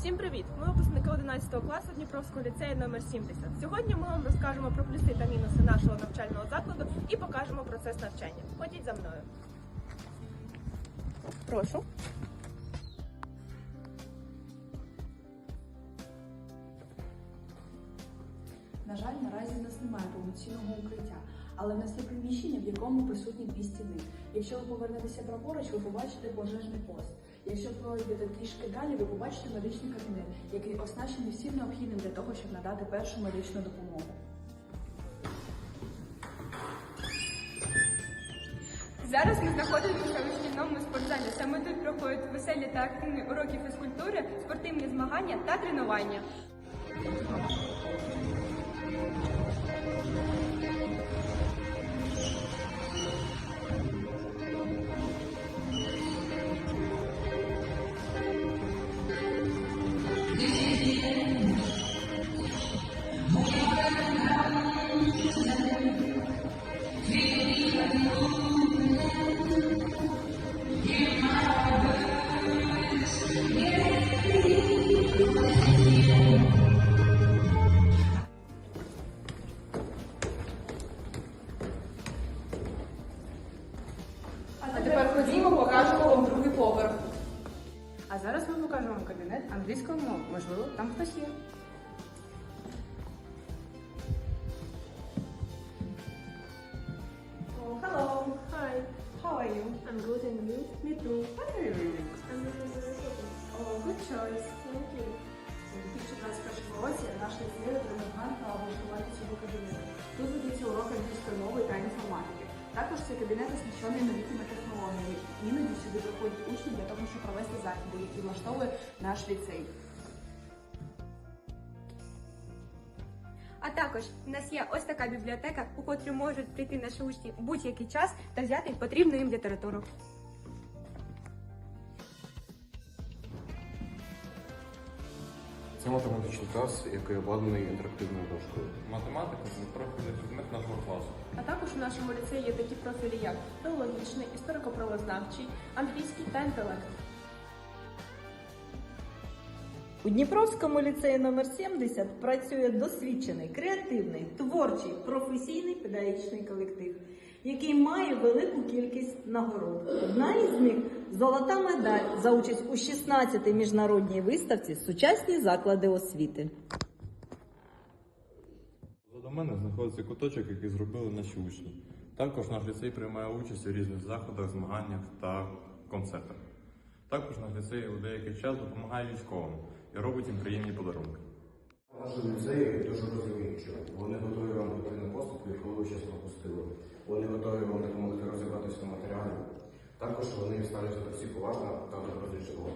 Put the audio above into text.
Всім привіт! Ми випускники 11 класу Дніпровського ліцею номер 70. Сьогодні ми вам розкажемо про плюси та мінуси нашого навчального закладу і покажемо процес навчання. Ходіть за мною. Прошу. На жаль, наразі в нас немає повноцінного укриття, але в нас є приміщення, в якому присутні дві стіни. Якщо ви повернетеся праворуч, ви побачите пожежний пост. Якщо пройдете трішки далі, ви побачите медичний кабінет, який оснащений всім необхідним для того, щоб надати першу медичну допомогу. Зараз ми знаходимося у шкільному спортзалі. Саме тут проходять веселі та активні уроки фізкультури, спортивні змагання та тренування. А зараз ми покажемо вам кабінет англійської мови. Можливо, там хтось є. Oh, hello. Hi. How are you? I'm good and you? Me too. What are you reading? I'm really good. Oh, good choice. Thank you. У 2021 році наш ліцей отримав грант на Також цей кабінет оснащений новітніми технологіями. Іноді сюди приходять учні для того, щоб провести заходи, які влаштовує наш ліцей. А також в нас є ось така бібліотека, у котру можуть прийти наші учні будь-який час та взяти потрібну їм літературу. Це математичний клас, який обладнаний інтерактивною дошкою. Математика це профільний предмет нашого класу. А також у нашому ліцеї є такі профілі, як філологічний, історико-правознавчий, англійський та інтелект. У Дніпровському ліцеї номер 70 працює досвідчений, креативний, творчий, професійний педагогічний колектив, який має велику кількість нагород. Одна із них золота медаль за участь у 16-й міжнародній виставці Сучасні заклади освіти. Позаду мене знаходиться куточок, який зробили наші учні. Також наш ліцей приймає участь у різних заходах, змаганнях та концертах. Також наш ліцей у деякий час допомагає військовим і робить їм приємні подарунки. Наші ліцеї дуже розуміючі. Вони готові вам піти на поступки, коли ви щось пропустили. Вони готові вам допомогти розібратися в матеріалі. Також вони ставляться до всіх уважно та доброзичливо.